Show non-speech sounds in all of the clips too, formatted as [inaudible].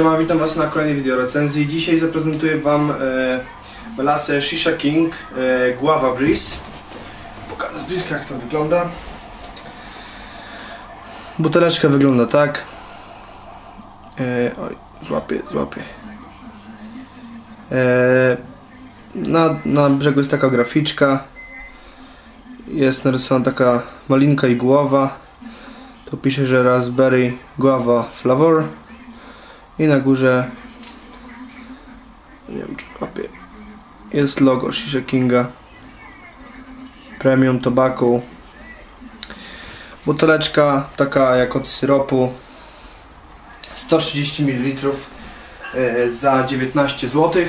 Siema, witam Was na kolejnej wideo recenzji. Dzisiaj zaprezentuję Wam e, melasę Shisha King e, Guava Breeze. Pokażę z bliska jak to wygląda. Buteleczka wygląda tak. E, oj, złapię, złapię. E, na, na brzegu jest taka graficzka. Jest narysowana taka malinka i głowa. Tu pisze, że Raspberry Guava Flavor. I na górze nie wiem czy złapię jest logo Shisha Kinga. Premium Tobacco buteleczka taka jak od syropu. 130 ml e, za 19 zł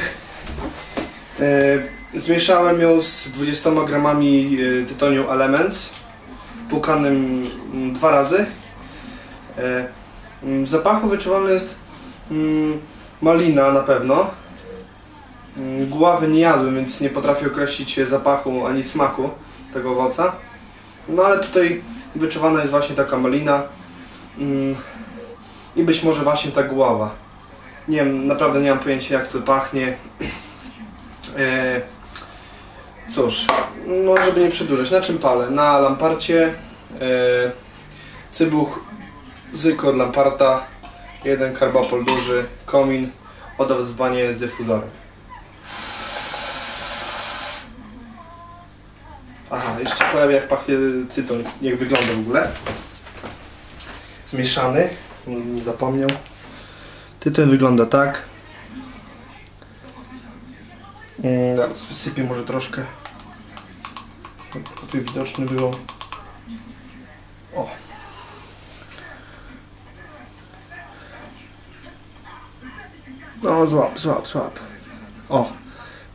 e, zmieszałem ją z 20 gramami e, tytoniu Elements pukanym mm, dwa razy. E, w zapachu wyczuwalny jest mm, malina na pewno. Mm, Gławy nie jadłem, więc nie potrafię określić zapachu ani smaku tego owoca. No ale tutaj wyczuwana jest właśnie taka malina mm, i być może właśnie ta gława. Nie wiem, naprawdę nie mam pojęcia jak to pachnie. E, cóż, no żeby nie przedłużać, na czym palę? Na lamparcie e, cybuch zwykły od lamparta jeden karbopol duży, komin, odwzwanie z dyfuzorem. Aha, jeszcze powiem jak pachnie tytoń, jak wygląda w ogóle. Zmieszany, mm, zapomniał. Tytoń wygląda tak. Mm, Zaraz wysypię może troszkę, żeby tutaj widoczny było. O, No złap, złap, złap. O,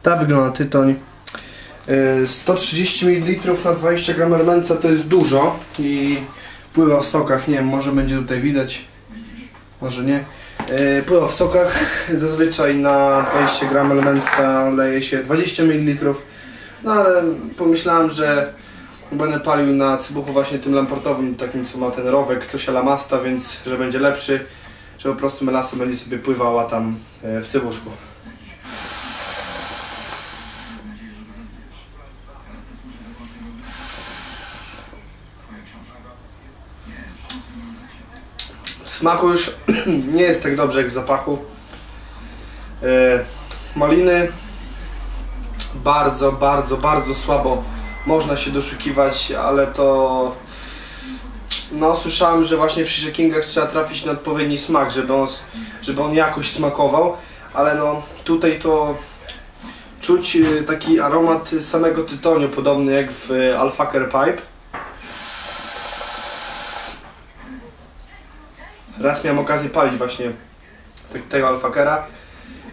ta wygląda tytoń. Yy, 130 ml na 20 gram elemenca to jest dużo i pływa w sokach, nie wiem, może będzie tutaj widać, może nie. Yy, pływa w sokach, zazwyczaj na 20 gram elemenca leje się 20 ml, no ale pomyślałem, że będę palił na cybuchu właśnie tym lamportowym, takim co ma ten rowek, coś alamasta, więc że będzie lepszy że po prostu melasa będzie sobie pływała tam e, w cybuszku. W smaku już [clears throat] nie jest tak dobrze jak w zapachu. E, maliny bardzo, bardzo, bardzo słabo można się doszukiwać, ale to no, słyszałem, że właśnie w Shisha Kingach trzeba trafić na odpowiedni smak, żeby on, żeby on jakoś smakował, ale no tutaj to czuć y, taki aromat samego tytoniu, podobny jak w y, Alfaker Pipe. Raz miałem okazję palić właśnie tego Alfakera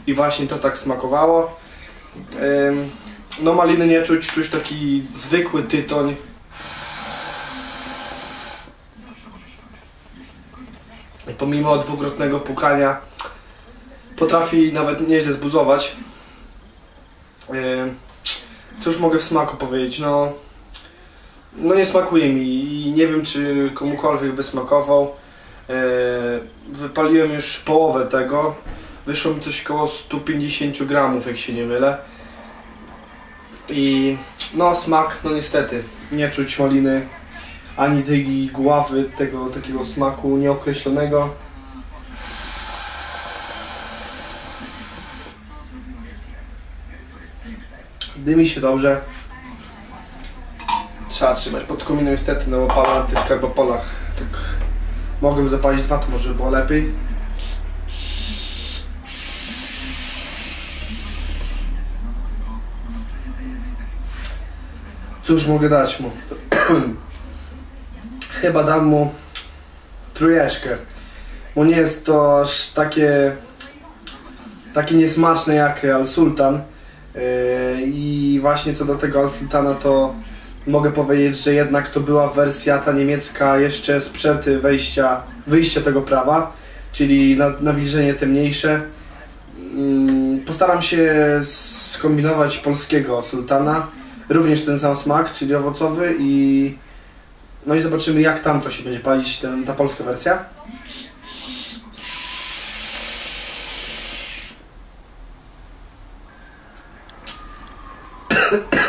i właśnie to tak smakowało. No maliny nie czuć, czuć taki zwykły tytoń, pomimo dwukrotnego pukania potrafi nawet nieźle zbuzować. Cóż mogę w smaku powiedzieć, no, no nie smakuje mi i nie wiem czy komukolwiek by smakował. Wypaliłem już połowę tego, wyszło mi coś około 150 gramów jak się nie mylę. I no smak, no niestety, nie czuć maliny ani tej gławy, tego takiego smaku nieokreślonego. Dymi się dobrze. Trzeba trzymać pod kominem niestety, no bo pala na tych karbopolach. Tak mogłem zapalić dwa, to może było lepiej. Cóż mogę dać mu? [clears throat] chyba dam mu trójeczkę. Bo nie jest to aż takie, takie niesmaczne jak Al-Sultan. Yy, I właśnie co do tego Al-Sultana to mogę powiedzieć, że jednak to była wersja ta niemiecka jeszcze sprzed wejścia, wyjścia tego prawa, czyli na, nawilżenie temniejsze. Yy, postaram się skombinować polskiego sultana, również ten sam smak, czyli owocowy i no i zobaczymy, jak tam to się będzie palić, ten, ta polska wersja.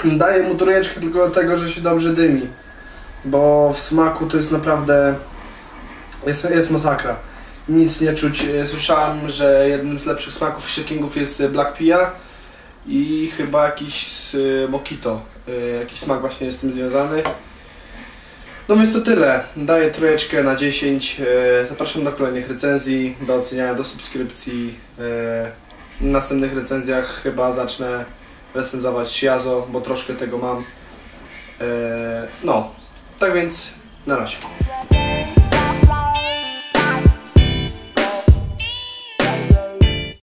[coughs] Daję mu trójeczkę tylko dlatego, że się dobrze dymi. Bo w smaku to jest naprawdę... Jest, jest masakra. Nic nie czuć. E, słyszałem, że jednym z lepszych smaków shakingów jest e, Black Pia i chyba jakiś z e, Mokito. Jakiś smak właśnie jest z tym związany. No więc to tyle. Daję trójeczkę na 10. E, Zapraszam do kolejnych recenzji, do oceniania, do subskrypcji. E, W następnych recenzjach chyba zacznę recenzować Shiazo, bo troszkę tego mam. E, No, tak więc na razie.